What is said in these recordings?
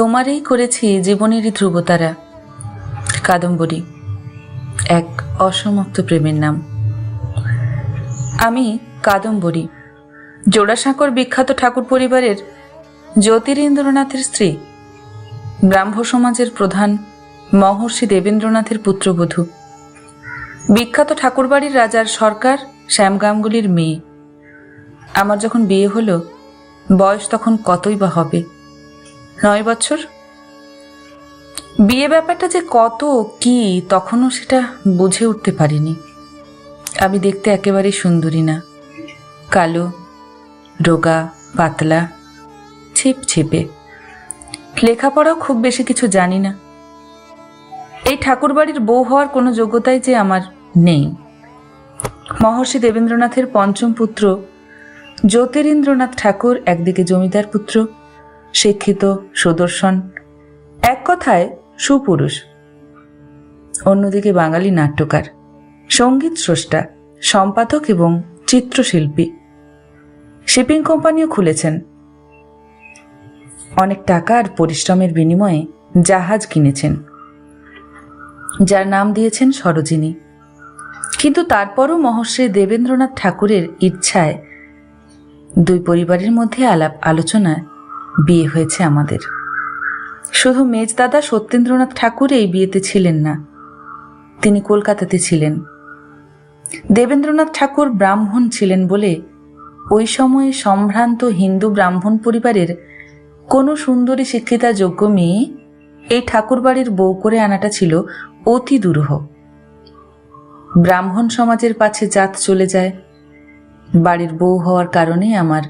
তোমারই করেছি জীবনেরই ধ্রুবতারা। কাদম্বরী, এক অসমাপ্ত প্রেমের নাম। আমি কাদম্বরী, জোড়াসাঁকর বিখ্যাত ঠাকুর পরিবারের জ্যোতিরেন্দ্রনাথের স্ত্রী, ব্রাহ্ম সমাজের প্রধান মহর্ষি দেবেন্দ্রনাথের পুত্রবধূ। বিখ্যাত ঠাকুরবাড়ির রাজার সরকার শ্যাম গাঙ্গুলির মেয়ে। আমার যখন বিয়ে হলো, বয়স তখন কতই বা হবে? নয় বছর? বিয়ে ব্যাপারটা যে কত কি, তখনও সেটা বুঝে উঠতে পারিনি। আমি দেখতে একেবারেই সুন্দরী না। কালো, রোগা, পাতলা, ছিপ ছিপে। লেখাপড়াও খুব বেশি কিছু জানি না। এই ঠাকুরবাড়ির বউ হওয়ার কোনো যোগ্যতাই যে আমার নেই। মহর্ষি দেবেন্দ্রনাথের পঞ্চম পুত্র জ্যোতিরেন্দ্রনাথ ঠাকুর, একদিকে জমিদার পুত্র শিক্ষিত, সুদর্শন, এক কথায় সুপুরুষ। অন্যদিকে বাঙালি নাট্যকার, সংগীত স্রষ্টা, সম্পাদক এবং চিত্রশিল্পী। শিপিং কোম্পানিও খুলেছেন। অনেক টাকা আর পরিশ্রমের বিনিময়ে জাহাজ কিনেছেন। যার নাম দিয়েছেন সরোজিনী। কিন্তু তারপরও মহর্ষি দেবেন্দ্রনাথ ঠাকুরের ইচ্ছায় দুই পরিবারের মধ্যে আলাপ আলোচনায় বিয়ে হয়েছে আমাদের। শুধু মেজদাদা সত্যেন্দ্রনাথ ঠাকুর এই বিয়েতে ছিলেন না, তিনি কলকাতাতে ছিলেন। দেবেন্দ্রনাথ ঠাকুর ব্রাহ্মণ ছিলেন বলে ওই সময়ে সম্ভ্রান্ত হিন্দু ব্রাহ্মণ পরিবারের কোনো সুন্দরী শিক্ষিতা যোগ্য মেয়ে এই ঠাকুরবাড়ির বউ করে আনাটা ছিল অতি দুরূহ। ব্রাহ্মণ সমাজের পাছে জাত চলে যায়। বাড়ির বউ হওয়ার কারণে আমার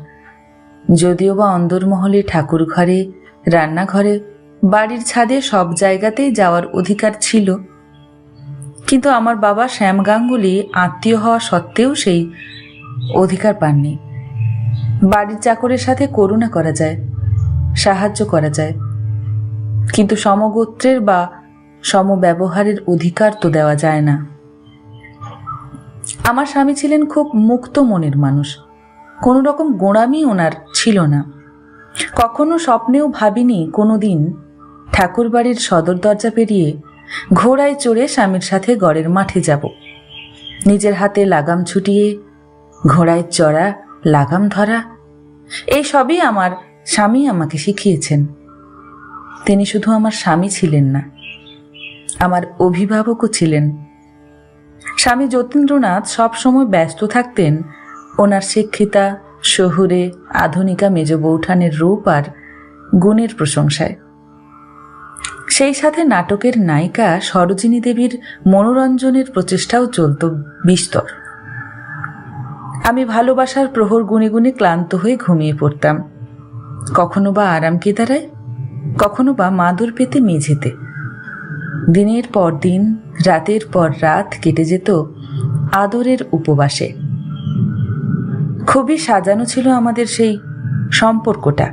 যদিও বা অন্দরমহলে ঠাকুর ঘরে রান্নাঘরে, বাড়ির ছাদে সব জায়গাতেই যাওয়ার অধিকার ছিল। কিন্তু আমার বাবা শ্যাম গাঙ্গুলি আত্মীয় হওয়া সত্ত্বেও সেই অধিকার পাননি। বাড়ির চাকরের সাথে করুণা করা যায়, সাহায্য করা যায়। কিন্তু সমগোত্রের বা সমব্যবহারের অধিকার তো দেওয়া যায় না। আমার স্বামী ছিলেন খুব মুক্ত মনের মানুষ। কোনো রকম গোঁড়ামি ওনার ছিল না। কখনো স্বপ্নেও ভাবিনি কোনো দিন ঠাকুরবাড়ির সদর দরজা পেরিয়ে ঘোড়ায় চড়ে স্বামীর সাথে গড়ের মাঠে যাব। নিজের হাতে লাগাম ছুটিয়ে, ঘোড়ায় চড়া, লাগাম ধরা, এই সবই আমার স্বামী আমাকে শিখিয়েছেন। তিনি শুধু আমার স্বামী ছিলেন না, আমার অভিভাবকও ছিলেন। স্বামী যতীন্দ্রনাথ সবসময় ব্যস্ত থাকতেন ওনার শিক্ষিতা, শহুরে, আধুনিকা মেজ বৌঠানের রূপ আর গুণের প্রশংসায়। সেই সাথে নাটকের নায়িকা সরোজিনী দেবীর মনোরঞ্জনের প্রচেষ্টাও চলত বিস্তর। আমি ভালোবাসার প্রহর গুনে গুনে ক্লান্ত হয়ে ঘুমিয়ে পড়তাম। কখনো বা আরাম কেদারায়, কখনো বা মাদুর পেতে মেঝেতে। দিনের পর দিন, রাতের পর রাত কেটে যেত আদরের উপবাসে। খুবই সাজানো ছিল আমাদের সেই সম্পর্কটা।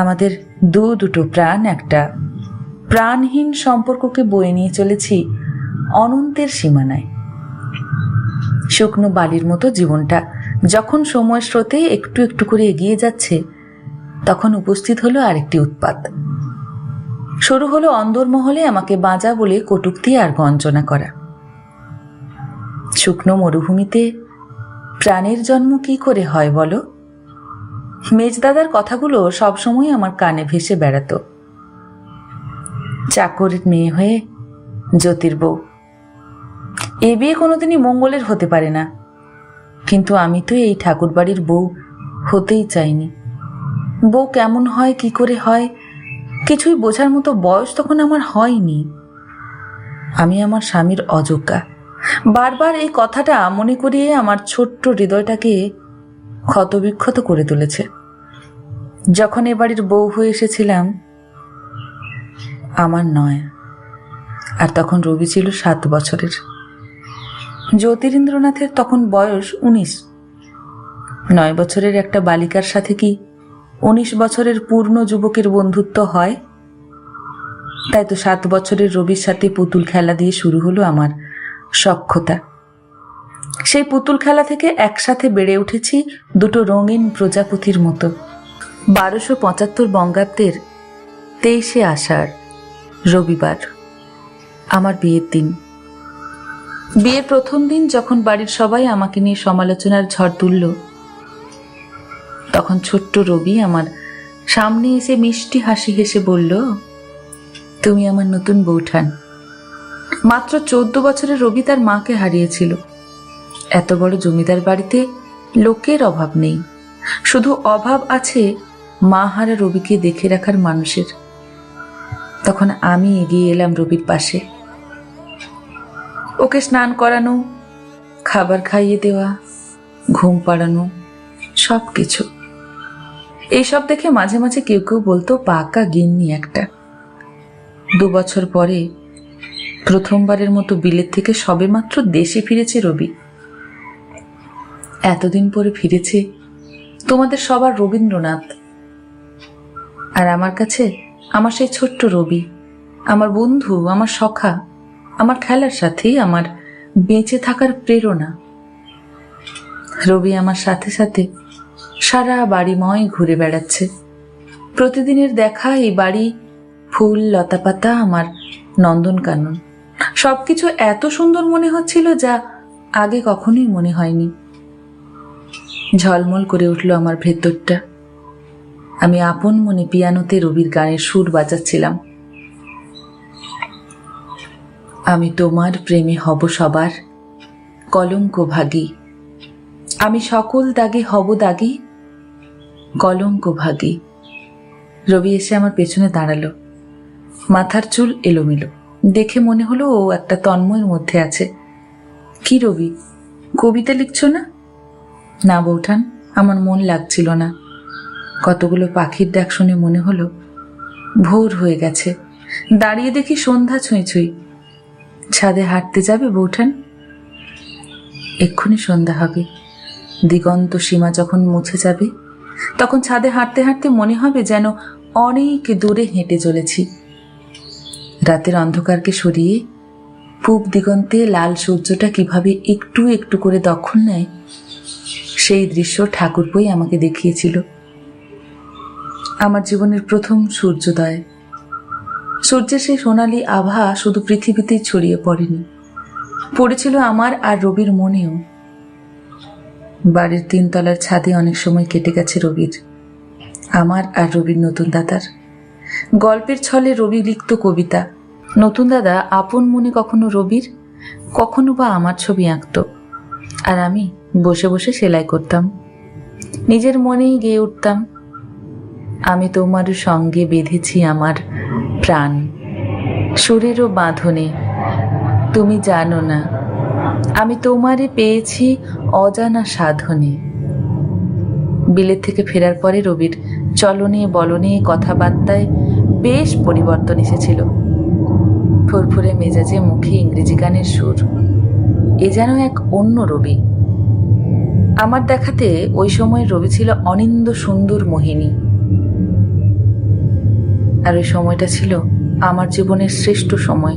আমাদের দু দুটো প্রাণ, একটা প্রাণহীন সম্পর্ককে বয়ে নিয়ে চলেছি অনন্তের সীমানায়। শুকনো বালির মতো জীবনটা যখন সময় স্রোতে একটু একটু করে এগিয়ে যাচ্ছে, তখন উপস্থিত হলো আরেকটি উৎপাত। শুরু হলো অন্দরমহলে আমাকে বাঁজা বলে কটুক্তি আর গঞ্জনা করা। শুকনো মরুভূমিতে প্রাণের জন্ম কি করে হয় বলো? মেজদাদার কথাগুলো সবসময় আমার কানে ভেসে বেড়াতো। চাকরের মেয়ে হয়ে জ্যোতির বউ। এ বিয়ে কোনোদিনই মঙ্গলের হতে পারে না। কিন্তু আমি তো এই ঠাকুরবাড়ির বউ হতেই চাইনি। বউ কেমন হয়, কি করে হয়, কিছুই বোঝার মতো বয়স তখন আমার হয়নি। আমি আমার স্বামীর অযোগ্যা। বারবার এই কথাটা মনে করিয়ে আমার ছোট্ট হৃদয়টাকে ক্ষতবিক্ষত করে তুলেছে। যখন এ বাড়ির বউ হয়ে এসেছিলাম, আমার নয়। আর তখন রবি ছিল সাত বছরের। জ্যোতিরেন্দ্রনাথের তখন বয়স উনিশ। নয় বছরের একটা বালিকার সাথে কি উনিশ বছরের পূর্ণ যুবকের বন্ধুত্ব হয়? তাই তো সাত বছরের রবির সাথে পুতুল খেলা দিয়ে শুরু হলো আমার সক্ষতা। সেই পুতুল খেলা থেকে একসাথে বেড়ে উঠেছি দুটো রঙিন প্রজাপতির মতো। বারোশো পঁচাত্তর বঙ্গাব্দের তেইশে আষাঢ়, রবিবার, আমার বিয়ের দিন। বিয়ের প্রথম দিন যখন বাড়ির সবাই আমাকে নিয়ে সমালোচনার ঝড় তুলল, তখন ছোট্ট রবি আমার সামনে এসে মিষ্টি হাসি হেসে বলল, তুমি আমার নতুন বৌঠান। মাত্র চোদ্দ বছরের রবি তার মাকে হারিয়েছিল। এত বড় জমিদার বাড়িতে লোকের অভাব নেই। শুধু অভাব আছে মা হারা রবিকে দেখে রাখার মানুষের। তখন আমি এগিয়ে এলাম রবির পাশে। ওকে স্নান করানো, খাবার খাইয়ে দেওয়া, ঘুম পাড়ানো সব কিছু এইসব দেখে মাঝে মাঝে কেউ কেউ বলতো, পাকা গিন্নি একটা। দু বছর পরে প্রথমবারের মতো বিলেত থেকে সবেমাত্র দেশে ফিরেছে রবি। এতদিন পরে ফিরেছে তোমাদের সবার রবীন্দ্রনাথ। আর আমার কাছে আমার সেই ছোট্ট রবি, আমার বন্ধু, আমার সখা, আমার খেলার সাথে, আমার বেঁচে থাকার প্রেরণা। রবি আমার সাথে সাথে সারা বাড়িময় ঘুরে বেড়াচ্ছে। প্রতিদিনের দেখা এই বাড়ি, ফুল, লতাপাতা, আমার নন্দনকানন। সবকিছু এত সুন্দর মনে হচ্ছিল যা আগে কখনোই মনে হয়নি। ঝলমল করে উঠল আমার ভেতরটা। আমি আপন মনে পিয়ানোতে রবির গানের সুর বাজাচ্ছিলাম। আমি তোমার প্রেমে হব সবার কলঙ্ক ভাগী। আমি সকল দাগে হব দাগি কলঙ্ক ভাগী। রবি এসে আমার পেছনে দাঁড়াল। মাথার চুল এলোমেলো। দেখে মনে হলো ও একটা তন্ময়ের মধ্যে আছে। কি রবি, কবিতা লিখছো না? না বৌঠান, আমার মন লাগছিল না। কতগুলো পাখির ডাক শুনে মনে হলো, ভোর হয়ে গেছে। দাঁড়িয়ে দেখি সন্ধ্যা ছুঁই ছুঁই। ছাদে হাঁটতে যাবে বৌঠান? এক্ষুনি সন্ধ্যা হবে। দিগন্ত সীমা যখন মুছে যাবে, তখন ছাদে হাঁটতে হাঁটতে মনে হবে যেন অনেক দূরে হেঁটে চলেছি। রাতের অন্ধকারকে সরিয়ে পূব দিগন্তে লাল সূর্যটা কীভাবে একটু একটু করে দখল নেয়, সেই দৃশ্য ঠাকুরপই আমাকে দেখিয়েছিল। আমার জীবনের প্রথম সূর্যোদয়। সূর্যের সেই সোনালি আভা শুধু পৃথিবীতেই ছড়িয়ে পড়েনি, পড়েছিল আমার আর রবির মনেও। বাড়ির তিনতলার ছাদে অনেক সময় কেটে গেছে রবির, আমার আর রবির নতুন দাদার। গল্পের ছলে রবি লিখত কবিতা। নতুন দাদা, আপন মনে কখনো রবির? কখনো বা আমার ছবি আঁকত। আর আমি বসে বসে সেলাই করতাম। নিজের মনেই গেয়ে উঠতাম, আমি তোমার সঙ্গে বেঁধেছি আমার প্রাণ। সুরেরও বাঁধনে, তুমি জানো না, আমি তোমারে পেয়েছি অজানা সাধনে। বিলেত থেকে ফেরার পরে রবির চলনে বলনে কথাবার্তায় বেশ পরিবর্তন এসেছিল। ফুরফুরে মেজাজে মুখে ইংরেজি গানের সুর। এ যেন এক অন্য রবি। আমার দেখাতে ওই সময় রবি ছিল অনিন্দ সুন্দর মোহিনী। আর ওই সময়টা ছিল আমার জীবনের শ্রেষ্ঠ সময়।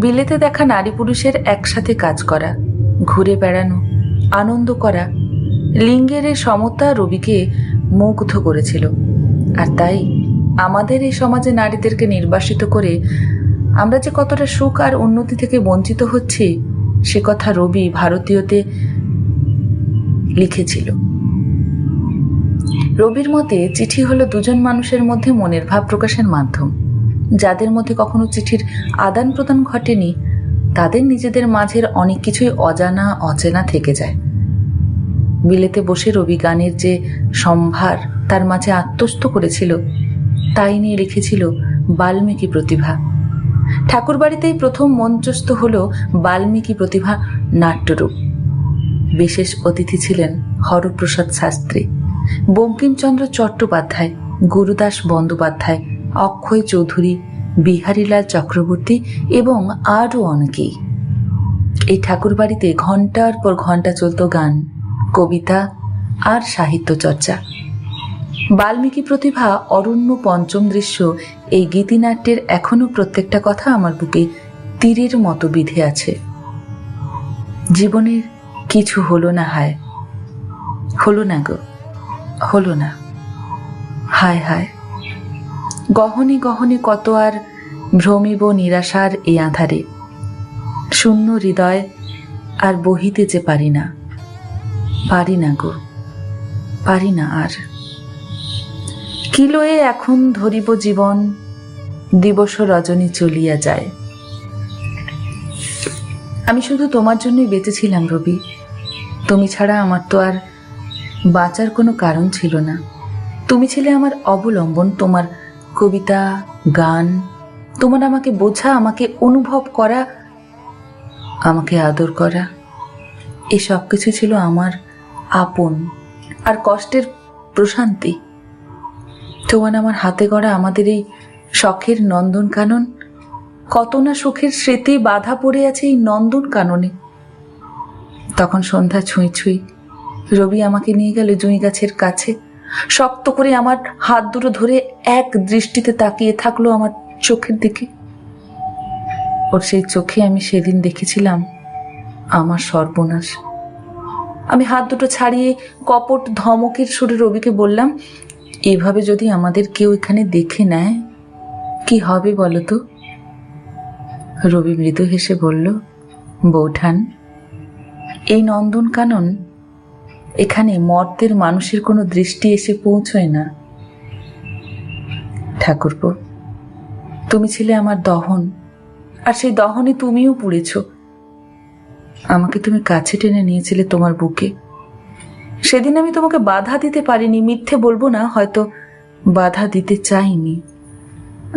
বিলেতে দেখা নারী পুরুষের একসাথে কাজ করা, ঘুরে বেড়ানো, আনন্দ করা, লিঙ্গের সমতা রবিকে মুগ্ধ করেছিল। আর তাই আমাদের এই সমাজে নারীদেরকে নির্বাসিত করে আমরা যে কতটা সুখ আর উন্নতি থেকে বঞ্চিত হচ্ছি, সে কথা রবি ভারতীয়তে লিখেছিল। রবির মতে চিঠি হলো দুজন মানুষের মধ্যে মনের ভাব প্রকাশের মাধ্যম। যাদের মধ্যে কখনো চিঠির আদান প্রদান ঘটেনি, তাদের নিজেদের মাঝের অনেক কিছুই অজানা, অচেনা থেকে যায়। বিলেতে বসে রবি গানের যে সম্ভার তার মাঝে আত্মস্থ করেছিল, তাই নিয়ে লিখেছিল বাল্মীকি প্রতিভা। ঠাকুরবাড়িতেই প্রথম মঞ্চস্থ হল বাল্মীকি প্রতিভা নাট্যরূপ। বিশেষ অতিথি ছিলেন হরপ্রসাদ শাস্ত্রী, বঙ্কিমচন্দ্র চট্টোপাধ্যায়, গুরুদাস বন্দ্যোপাধ্যায়, অক্ষয় চৌধুরী, বিহারীলাল চক্রবর্তী এবং আরও অনেকেই। এই ঠাকুরবাড়িতে ঘণ্টার পর ঘণ্টা চলত গান। কবিতা আর সাহিত্য চর্চা। বাল্মীকি প্রতিভা অরণ্য পঞ্চম দৃশ্য এই গীতিনাট্যের এখনও প্রত্যেকটা কথা আমার বুকে তীরের মতো বিধে আছে। জীবনের কিছু হলো না হায়, হলো না গো, হলো না, হায় হায়। গহনে গহনে কত আর ভ্রমিব নিরাশার এই আধারে, শূন্য হৃদয় আর বহিতে যে পারি না। পারি না গো, পারি না আর। কিলোয়ে এখন ধরিব জীবন, দিবস রজনী চলিয়া যায়। আমি শুধু তোমার জন্যই বেঁচেছিলাম রবি, তুমি ছাড়া আমার তো আর বাঁচার কোনো কারণ ছিল না। তুমি ছিলে আমার অবলম্বন, তোমার কবিতা, গান, তোমার আমাকে বোঝা, আমাকে অনুভব করা, আমাকে আদর করা। এই সব কিছু ছিল আমার আপন আর কষ্টের প্রশান্তি। তোমার আমার হাতে গড়া আমাদের এই শখের নন্দন কানন, কত না সুখের স্মৃতি বাধা পড়ে আছে এই নন্দন কাননে। তখন সন্ধ্যা ছুঁই ছুঁই রবি আমাকে নিয়ে গেল জুঁই গাছের কাছে। শক্ত করে আমার হাত দুটো ধরে এক দৃষ্টিতে তাকিয়ে থাকল আমার চোখের দিকে। ওর সেই চোখে আমি সেদিন দেখেছিলাম আমার সর্বনাশ। আমি হাত দুটো ছাড়িয়ে কপট ধমকের সুরে রবিকে বললাম, এভাবে যদি আমাদের কেউ এখানে দেখে নেয়, কি হবে বলো তো রবি মৃদু হেসে বলল, বৌঠান, এই নন্দনকানন এখানে মর্তের মানুষের কোনো দৃষ্টি এসে পৌঁছয় না। ঠাকুরপো, তুমি ছিলে আমার দহন, আর সেই দহনে তুমিও পুড়েছ। আমাকে তুমি কাছে টেনে নিয়েছিলে তোমার বুকে। সেদিন আমি তোমাকে বাধা দিতে পারিনি, মিথ্যে বলব না, হয়তো বাধা দিতে চাইনি।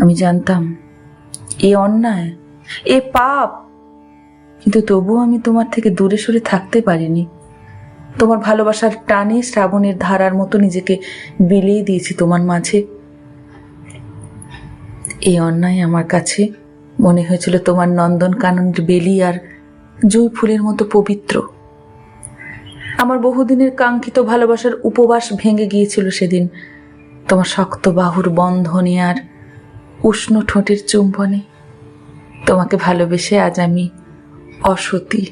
আমি জানতাম, এ অন্যায়, এ পাপ, কিন্তু তবুও আমি তোমার থেকে দূরে সরে থাকতে পারিনি। তোমার ভালোবাসার টানে শ্রাবণের ধারার মতো নিজেকে বিলিয়ে দিয়েছি তোমার মাঝে। এই অন্যায় আমার কাছে মনে হয়েছিল তোমার নন্দন কাননের বেলি আর জুই ফুলের মতো পবিত্র। আমার বহুদিনের কাঙ্ক্ষিত ভালোবাসার উপবাস ভেঙে গিয়েছিল সেদিন। তোমার শক্ত বাহুর বন্ধনে আর উষ্ণ ঠোঁটের চুম্বনে। তোমাকে ভালোবেসে আজ আমি অসতী।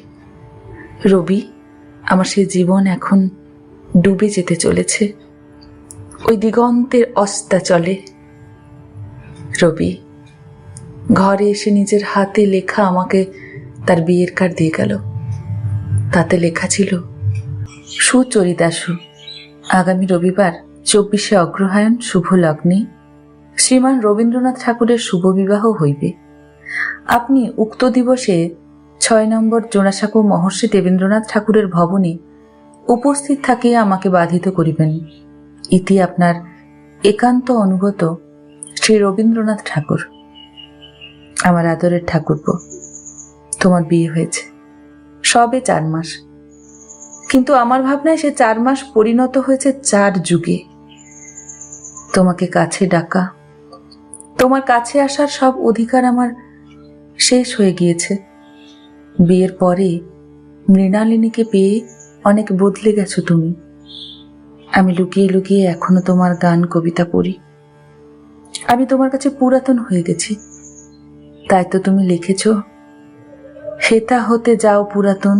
রবি, আমার সেই জীবন এখন ডুবে যেতে চলেছে। ওই দিগন্তের অস্তা চলে। রবি, ঘরে এসে নিজের হাতে লেখা আমাকে তার বিয়ের কার্ড দিয়ে গেল। তাতে লেখা ছিল সুচরিতাসু আগামী রবিবার চব্বিশে অগ্রহায়ণ শুভ লগ্নে শ্রীমান রবীন্দ্রনাথ ঠাকুরের শুভ বিবাহ হইবে। আপনি উক্ত দিবসে ছয় নম্বর জোড়াসাঁকো মহর্ষি দেবেন্দ্রনাথ ঠাকুরের ভবনে উপস্থিত থাকিয়া আমাকে বাধিত করিবেন। ইতি আপনার একান্ত অনুগত শ্রী রবীন্দ্রনাথ ঠাকুর, আমার আদরের ঠাকুরপো। তোমার বিয়ে হয়েছে। সবে চার মাস। কিন্তু আমার ভাবনায় সে চার মাস পরিণত হয়েছে চার যুগে। তোমাকে কাছে ডাকা। তোমার কাছে আসার সব অধিকার আমার শেষ হয়ে গিয়েছে। বিয়ের পরে মৃণালিনীকে পেয়ে অনেক বদলে গেছো তুমি। আমি লুকিয়ে লুকিয়ে এখনও তোমার গান কবিতা পড়ি। আমি তোমার কাছে পুরাতন হয়ে গেছি। তাই তো তুমি লিখেছ হেতা হতে যাও পুরাতন।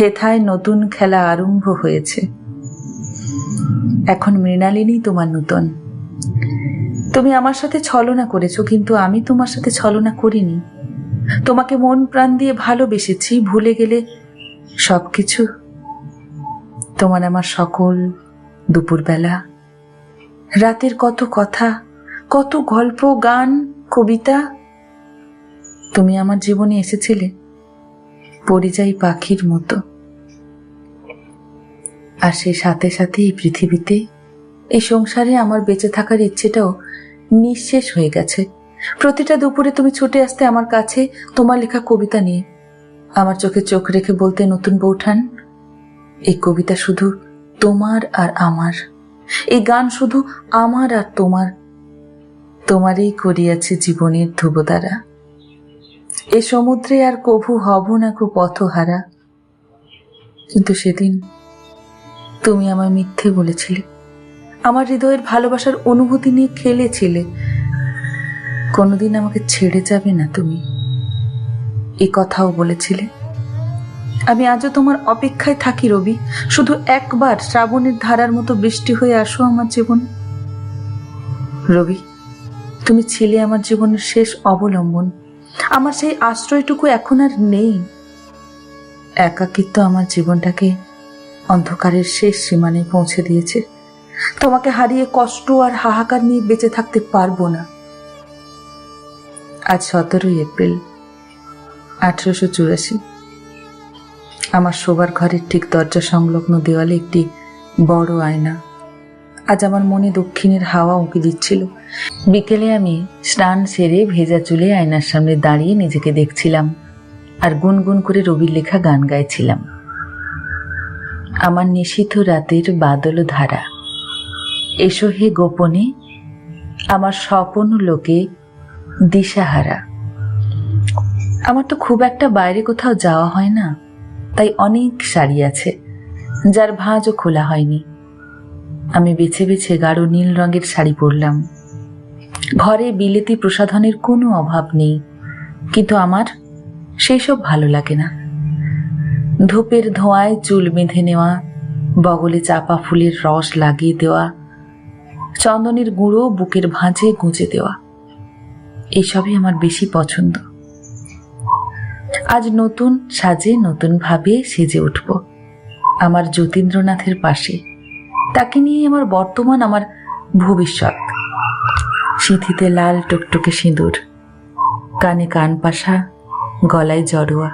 হেথায় নতুন খেলা আরম্ভ হয়েছে। এখন মৃণালিনী তোমার নূতন। তুমি আমার সাথে ছলনা করেছ, কিন্তু আমি তোমার সাথে ছলনা করিনি। তোমাকে মন প্রাণ দিয়ে ভালোবেসেছি, ভুলে গেলে সব কিছু তোমার আমার সকল দুপুরবেলা। রাতের কত কথা, কত গল্প, গান, কবিতা তুমি আমার জীবনে এসেছিলে পরিযায়ী পাখির মতো। আর সেই সাথে সাথে এই পৃথিবীতে এই সংসারে আমার বেঁচে থাকার ইচ্ছেটাও নিঃশেষ হয়ে গেছে। প্রতিটা দুপুরে তুমি ছুটে আসতে আমার কাছে তোমার লেখা কবিতা নিয়ে। আমার চোখে চোখ রেখে বলতে নতুন বৌঠান এই কবিতা শুধু তোমার আর আমার। এই গান শুধু আমার আর তোমার। তোমারই করিয়াছে জীবনের ধ্রুবতারা এ সমুদ্রে আর কভু হব না কো পথহারা। কিন্তু সেদিন তুমি আমায় মিথ্যে বলেছিলে। আমার হৃদয়ের ভালোবাসার অনুভূতি নিয়ে খেলেছিলে। কোনোদিন আমাকে ছেড়ে যাবে না তুমি। এ কথাও বলেছিলে। আমি আজও তোমার অপেক্ষায় থাকি রবি। শুধু একবার শ্রাবণের ধারার মতো বৃষ্টি হয়ে আসো আমার জীবন। রবি, তুমি ছিলে আমার জীবনের শেষ অবলম্বন। আমার সেই আশ্রয়টুকু এখন আর নেই। একাকিত্ব আমার জীবনটাকে অন্ধকারের শেষ সীমানায় পৌঁছে দিয়েছে। তোমাকে হারিয়ে কষ্ট আর হাহাকার নিয়ে বেঁচে থাকতে পারব না। আজ সতেরোই এপ্রিল, আঠেরোশো চুরাশি। আমার শোবার ঘরের ঠিক দরজা সংলগ্ন দেওয়ালে একটি বড় আয়না। আজ আমার মনে দক্ষিণের হাওয়া উঁকি দিচ্ছিল। বিকেলে আমি স্নান সেরে ভেজা চুলে আয়নার সামনে দাঁড়িয়ে নিজেকে দেখছিলাম আর গুনগুন করে রবির লেখা গান গাইছিলাম। আমার নিশীথ রাতের বাদল ধারা। এসো হে গোপনে আমার স্বপন লোকে দিশাহারা। আমার তো খুব একটা বাইরে কোথাও যাওয়া হয় না, তাই অনেক শাড়ি আছে, যার ভাঁজও খোলা হয়নি। আমি বেছে বেছে গাঢ় নীল রঙের শাড়ি পরলাম। ঘরে বিলেতি প্রসাধনের কোনো অভাব নেই, কিন্তু আমার সেই সব ভালো লাগে না। ধূপের ধোঁয়ায় চুল বেঁধে নেওয়া, বগলে চাপা ফুলের রস লাগিয়ে দেওয়া, চন্দনের গুঁড়ো বুকের ভাঁজে গুঁজে দেওয়া এইসবই আমার বেশি পছন্দ। আজ নতুন সাজে নতুন ভাবে সেজে উঠব। আমার যতীন্দ্রনাথের পাশে। তাকে নিয়ে আমার বর্তমান আমার ভবিষ্যৎ। সিঁথিতে লাল টুকটুকে সিঁদুর, কানে কান পাশা, গলায় জড়োয়া,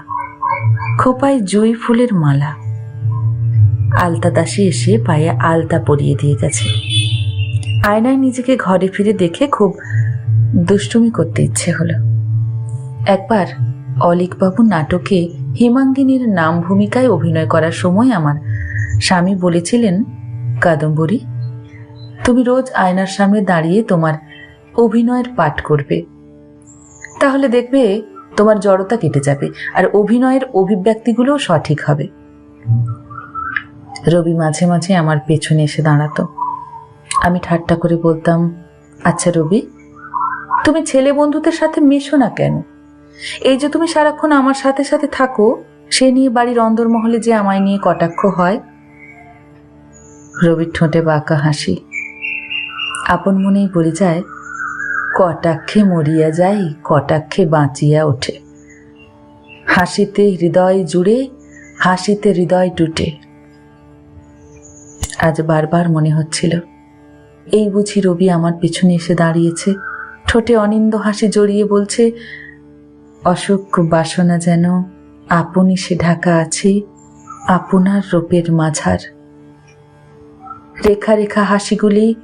খোপায় জুই ফুলের মালা। আলতা দাসী এসে পায়ে আলতা পরিয়ে দিয়ে গেছে। আয়নায় নিজেকে ঘরে ফিরে দেখে খুব দুষ্টুমি করতে ইচ্ছে হলো। একবার অলিকবাবু নাটকে হেমাঙ্গিনীর নাম ভূমিকায় অভিনয় করার সময় আমার স্বামী বলেছিলেন কাদম্বরী, তুমি রোজ আয়নার সামনে দাঁড়িয়ে তোমার অভিনয়ের পাঠ করবে। তাহলে দেখবে তোমার জড়তা কেটে যাবে আর অভিনয়ের অভিব্যক্তিগুলোও সঠিক হবে। রবি মাঝে মাঝে আমার পেছনে এসে দাঁড়াতো। আমি ঠাট্টা করে বলতাম আচ্ছা রবি, তুমি ছেলে বন্ধুদের সাথে মেশো না কেন? এই যে তুমি সারাক্ষণ আমার সাথে সাথে থাকো, সে নিয়ে বাড়ির অন্দরমহলে যে আমায় নিয়ে কটাক্ষ হয় রবির ঠোঁটে বাঁকা হাসি। আপন মনেই বলে যায়, কটাক্ষে মরিয়া যাই, কটাক্ষে বাঁচিয়া ওঠে। হাসিতে হৃদয় জুড়ে, হাসিতে হৃদয় টুটে। আজ বারবার মনে হচ্ছিল, এই বুঝি রবি আমার পিছনে এসে দাঁড়িয়েছে। ঠোঁটে অনিন্দ হাসি জড়িয়ে বলছে, অসুখ বাসনা যেন আপনি সে ঢাকা আছে, আপনার রূপের মাঝার। রেখা রেখা হাসিগুলি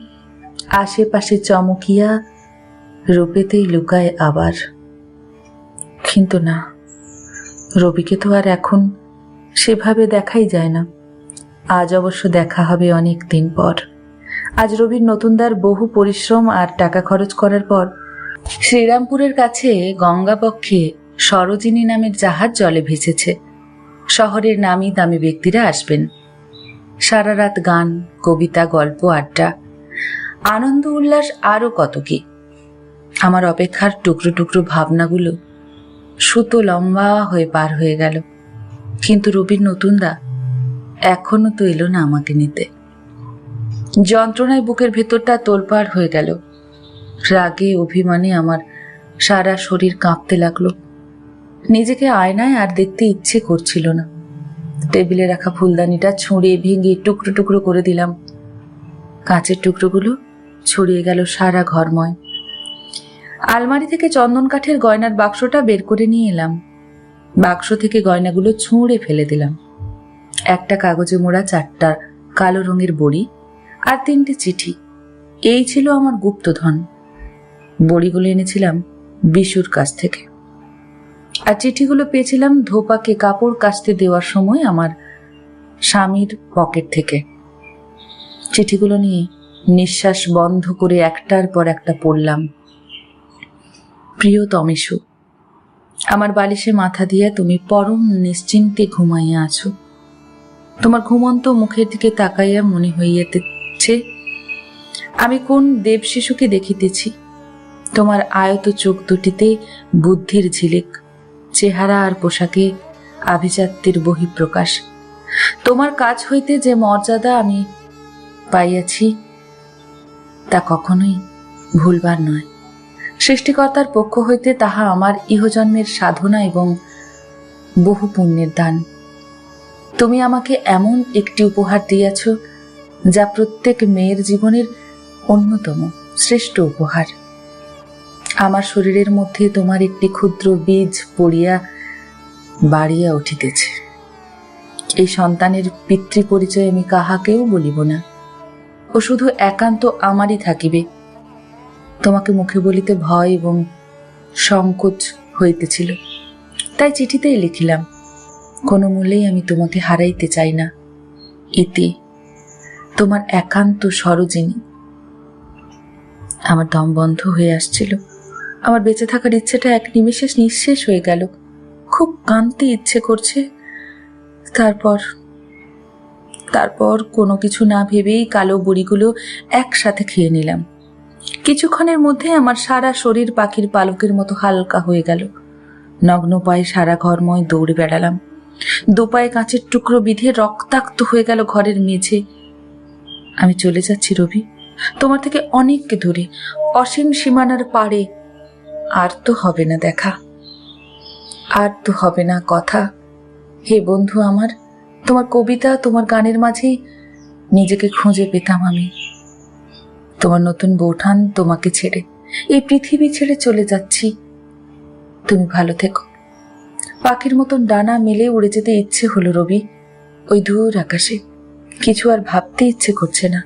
আশেপাশে চমকিয়া রূপেতেই লুকায় আবার। কিন্তু না, রবিকে তো আর এখন সেভাবে দেখাই যায় না। আজ অবশ্য দেখা হবে অনেক দিন পর। আজ রবির নতুনদার বহু পরিশ্রম আর টাকা খরচ করার পর শ্রীরামপুরের কাছে গঙ্গাপক্ষে সরোজিনী নামের জাহাজ জলে ভেসেছে। শহরের নামি দামি ব্যক্তিরা আসবেন। সারা রাত গান, কবিতা, গল্প, আড্ডা। আনন্দ, উল্লাস আরও কত কি। আমার অপেক্ষার টুকরো টুকরো ভাবনাগুলো সুতো লম্বা হয়ে পার হয়ে গেল। কিন্তু রবির নতুনদা এখনও তো এলো না আমাকে নিতে। যন্ত্রণায় বুকের ভেতরটা তোলপাড় হয়ে গেল। রাগে, অভিমানে আমার সারা শরীর কাঁপতে লাগল। নিজেকে আয়নায় আর দেখতে ইচ্ছে করছিল না। টেবিলে রাখা ফুলদানিটা ছুঁড়ে ভেঙে টুকরো টুকরো করে দিলাম। কাঁচের টুকরোগুলো ছড়িয়ে গেল সারা ঘরময়। আলমারি থেকে চন্দন কাঠের গয়নার বাক্সটা বের করে নিয়ে এলাম। বাক্স থেকে গয়নাগুলো ছুঁড়ে ফেলে দিলাম। একটা কাগজে মোড়া চারটা কালো রঙের বড়ি আর তিনটে চিঠি। এই ছিল আমার গুপ্তধন। বড়িগুলো এনেছিলাম বিশুর কাছ থেকে। আর চিঠিগুলো পেয়েছিলাম ধোপাকে কাপড় কাচতে দেওয়ার সময় আমার স্বামীর পকেট থেকে। চিঠিগুলো নিয়ে নিঃশ্বাস বন্ধ করে একটার পর একটা পড়লাম। প্রিয় তমেশু আমার বালিশে মাথা দিয়ে তুমি পরম নিশ্চিন্তে ঘুমাইয়া আছো। তোমার ঘুমন্ত মুখের দিকে তাকাইয়া মনে হইয়াতেছে আমি কোন দেব শিশুকে দেখিতেছি? তোমার আয়ত চোখ দুটিতে বুদ্ধির ঝিলিক। চেহারা আর পোশাকে আভিজাত্যের বহিঃপ্রকাশ। তোমার কাজ হইতে যে মর্যাদা আমি পাইয়াছি, তা কখনোই ভুলবার নয়। সৃষ্টিকর্তার পক্ষ হইতে তাহা আমার ইহজন্মের সাধনা এবং বহু পুণ্যের দান। তুমি আমাকে এমন একটি উপহার দিয়াছ, যা প্রত্যেক মেয়ের জীবনের অন্যতম শ্রেষ্ঠ উপহার। আমার শরীরের মধ্যে তোমার একটি ক্ষুদ্র বীজ পড়িয়া বাড়িয়া উঠিতেছে। এই সন্তানের পিতৃ পরিচয় আমি কাহাকেও বলিব না। ও শুধু একান্ত আমারই থাকিবে। তোমাকে মুখে বলিতে ভয় এবং সংকোচ হইতেছিল। তাই চিঠিতেই লিখিলাম, কোনো মূল্যেই আমি তোমাকে হারাইতে চাই না। ইতি, তোমার একান্ত সরোজিনী। আমার দম বন্ধ হয়ে আসছিল। আমার বেঁচে থাকার ইচ্ছেটা এক নিমেষে নিঃশেষ হয়ে গেল। খুব কাঁদতে ইচ্ছে করছে। তারপর তারপর কোনো কিছু না ভেবেই কালো বড়িগুলো একসাথে খেয়ে নিলাম। কিছুক্ষণের মধ্যে আমার সারা শরীর পাখির পালকের মতো হালকা হয়ে গেল। নগ্ন পায়ে সারা ঘরময় দৌড়ে বেড়ালাম। দুপায়ে কাঁচের টুকরো বিধে রক্তাক্ত হয়ে গেল ঘরের মেঝে। আমি চলে যাচ্ছি রবি, তোমার থেকে অনেক দূরে। অসীম সীমানার পাড়ে আর তো হবে না দেখা। আর তো হবে না কথা। হে বন্ধু আমার, তোমার কবিতা তোমার গানের মাঝেই নিজেকে খুঁজে পেতাম আমি। তোমার নতুন বৌঠান তোমাকে ছেড়ে এই পৃথিবী ছেড়ে চলে যাচ্ছি। তুমি ভালো থেকো। পাখির মতন ডানা মেলে উড়ে যেতে ইচ্ছে হলো রবি। ওই দূর আকাশে কিছু আর ভাবতে ইচ্ছে করছে না।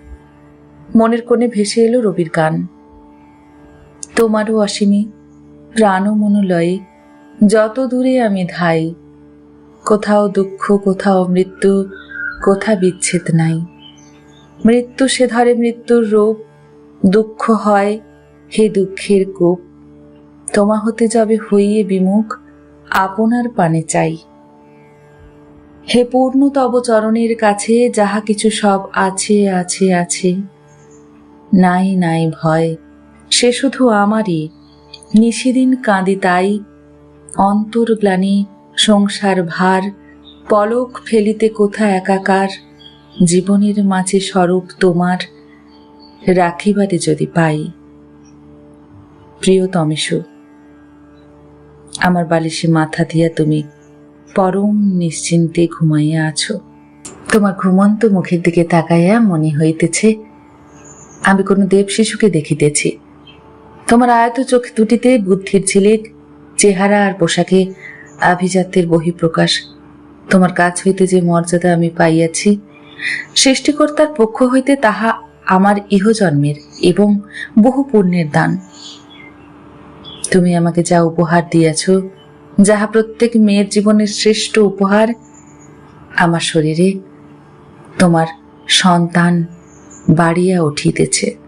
মনের কোণে ভেসে এলো রবির গান। তোমারও অসীমী প্রাণ ও যত দূরে আমি ধাই, কোথাও দুঃখ, কোথাও মৃত্যু, কোথা বিচ্ছেদ নাই। মৃত্যু সে ধরে মৃত্যুর রূপ, দুঃখ হয় হে দুঃখের কোপ। তোমা হতে যাবে হইয়ে বিমুখ, আপনার পানে চাই। হে পূর্ণ তব চরণের কাছে যাহা কিছু সব আছে আছে আছে, নাই নাই ভয়, সে শুধু আমারই নিশিদিন কাঁদি তাই, অন্তর্গ্লানি, সংসার ভার, পলক ফেলিতে কোথা একাকার, জীবনের মাঝে স্বরূপ তোমার, রাখিবারে যদি পাই। প্রিয় প্রিয়তমেশু আমার বালিশে মাথা দিয়া তুমি পরম নিশ্চিন্তে ঘুমাইয়া আছো। তোমার ঘুমন্ত মুখের দিকে তাকাইয়া মনে হইতেছে, আমি কোনো দেব শিশুকে দেখিতেছি। তোমার আয়ত চোখ দুটিতে বুদ্ধির ঝিলিক, চেহারা আর পোশাকে আভিজাত্যের বহিঃপ্রকাশ। তোমার কাছ হইতে যে মর্যাদা আমি পাইয়াছি, সৃষ্টিকর্তার পক্ষ হইতে তাহা আমার ইহজন্মের এবং বহু পুণ্যের দান। তুমি আমাকে যা উপহার দিয়াছ, যাহা প্রত্যেক মেয়ের জীবনের শ্রেষ্ঠ উপহার, আমার শরীরে তোমার সন্তান বাড়িয়া উঠিতেছে।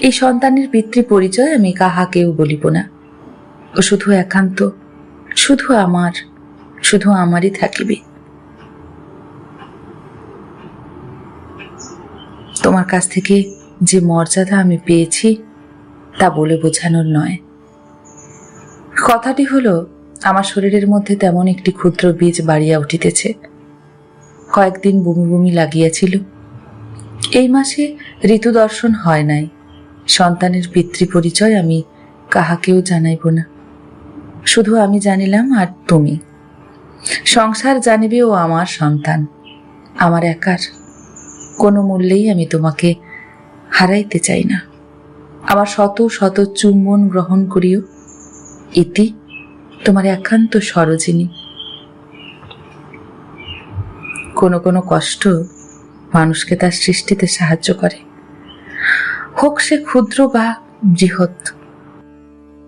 এই সন্তানের পিতৃ পরিচয় আমি কাহাকেও বলিব না। ও শুধু একান্ত, শুধু আমার, শুধু আমারই থাকিবে। তোমার কাছ থেকে যে মর্যাদা আমি পেয়েছি, তা বলে বোঝানোর নয়। কথাটি হলো, আমার শরীরের মধ্যে তেমন একটি ক্ষুদ্র বীজ বাড়িয়া উঠিতেছে। কয়েকদিন বমি বমি লাগিয়াছিল। এই মাসে ঋতু দর্শন হয় নাই। সন্তানের পিতৃ পরিচয় আমি কাহাকেও জানাইব না। শুধু আমি জানিলাম আর তুমি। সংসার জানিবে ও আমার সন্তান। আমার একার কোনো মূল্যেই আমি তোমাকে হারাইতে চাই না। আমার শত শত চুম্বন গ্রহণ করিও। ইতি তোমার একান্ত সরোজিনী। কোনো কোনো কষ্ট মানুষকে তার সৃষ্টিতে সাহায্য করে। হোক সে ক্ষুদ্র বা বৃহৎ।